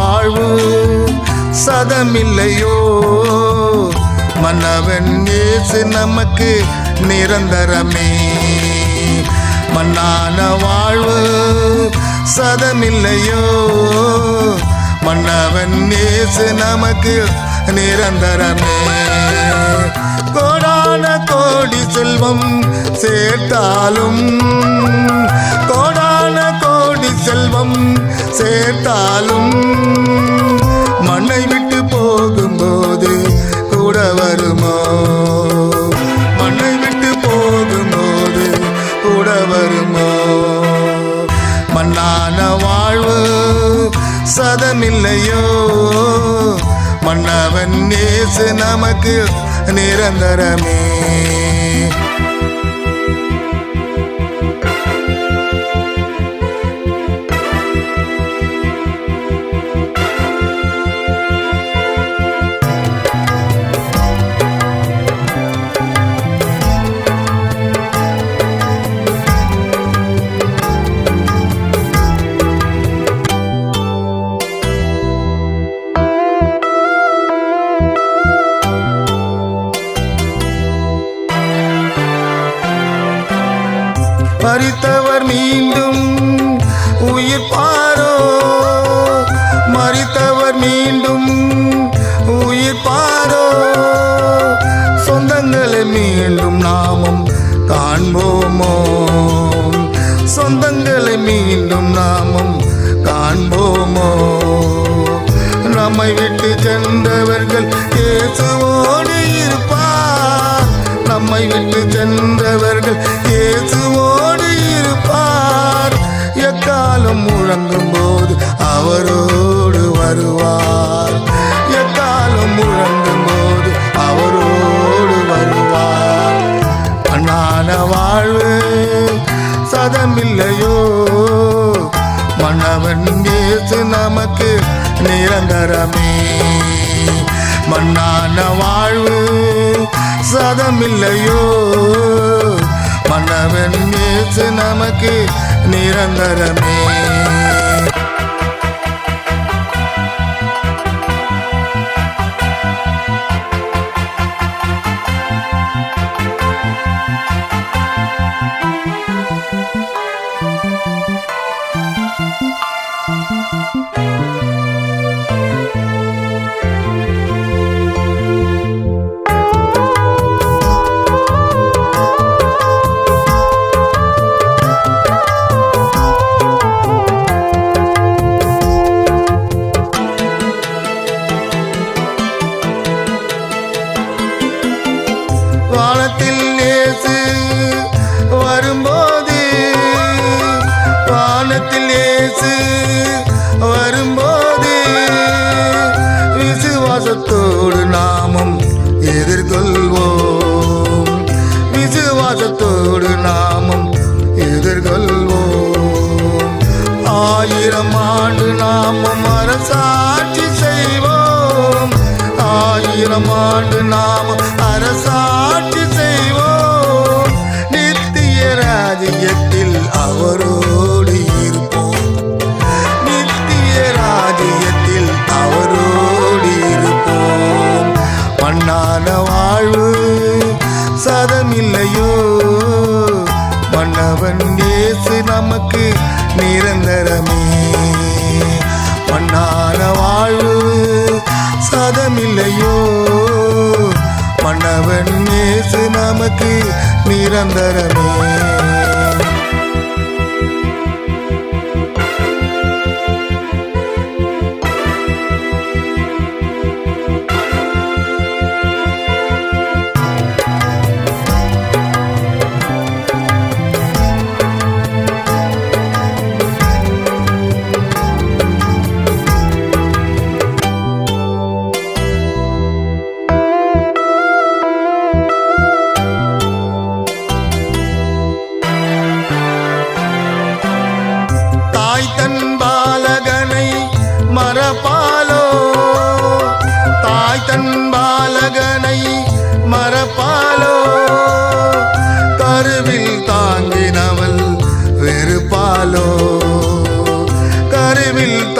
வாழ்வு சதமில்லையோ? மன்னவன் இயேசு நமக்கு நிரந்தரமே. மன்னான வாழ்வு சதமில்லையோ? மன்னவன் இயேசு நமக்கு நிரந்தரமே. கோடான கோடி செல்வம் சேர்த்தாலும் கோட செல்வம் சேர்த்தாலும் மண்ணை விட்டு போகும்போது கூட வருமோ? மண்ணை விட்டு போகும்போது கூட வருமோ? மண்ணான வாழ்வு சதமில்லையோ? மன்னவன் நேசு நமக்கு நிரந்தரமே. மறித்தவர் மீண்டும் உயிர் பாரோ. மறித்தவர் மீண்டும் உயிர் பாரோ. சொந்தங்களை மீண்டும் நாமும் காண்போமோ. சொந்தங்களை மீண்டும் நாமும் காண்போமோ. நம்மை விட்டு சென்றவர்கள் இயேசுவோடு முழங்கும் போது அவரோடு வருவார். அண்ணான வாழ்வு சதமில்லையோ? மன்னவன் இயேசு நமக்கு நிரந்தரமே. மண்ணான வாழ்வு சதமில்லையோ? மன்னவன் இயேசு நமக்கு நிரந்தரமே. ஆயிரம் ஆண்டு நாமும் அரசாட்சி செய்வோம். ஆயிரம் ஆண்டு நாம் அரசாட்சி செய்வோம். நித்திய ராஜ்யத்தில் அவரோடு இருப்போம். நித்திய ராஜ்யத்தில் அவரோடு இருப்போம். மண்ணான வாழ்வு சதமில்லையோ? மன்னவன் நீ இயேசு நமக்கு நிரந்தரமே. மண்ணான வாழ்வு சதமில்லையோ? மன்னவன் இயேசு நமக்கு நிரந்தரமே.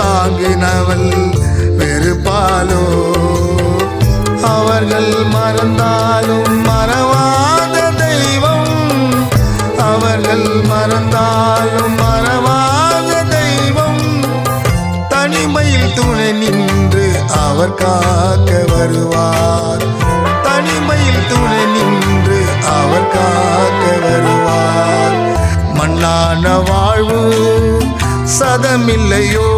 தாங்கினவள் வெறுப்பாலோ? அவர்கள் மறந்தாலும் மறவாத தெய்வம். அவர்கள் மறந்தாலும் மறவாத தெய்வம். தனிமையில் துணை நின்று அவர் காக்க வருவார். தனிமையில் துணை நின்று அவர் காக்க வருவார். மண்ணான வாழ்வு சதமில்லையோ?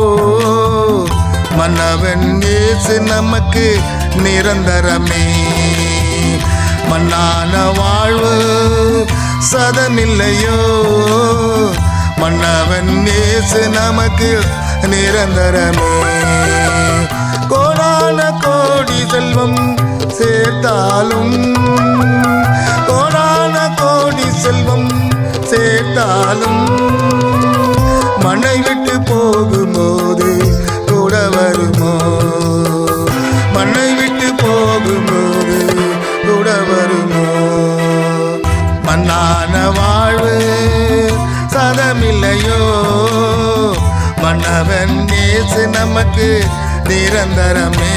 மன்னவன் இயேசு நமக்கு நிரந்தரமே. மண்ணான வாழ்வு சதமில்லையோ? மன்னவன் இயேசு நமக்கு நிரந்தரமே. கோடான கோடி செல்வம் சேர்த்தாலும் கோடான கோடி செல்வம் சேர்த்தாலும் மண்ணை விட்டு போகும்போது கூட வருமோ? மண்ணை விட்டு போகும்போது கூட வருமோ? மண்ணான வாழ்வு சதமில்லையோ? மன்னவன் நேசு நமக்கு நிரந்தரமே.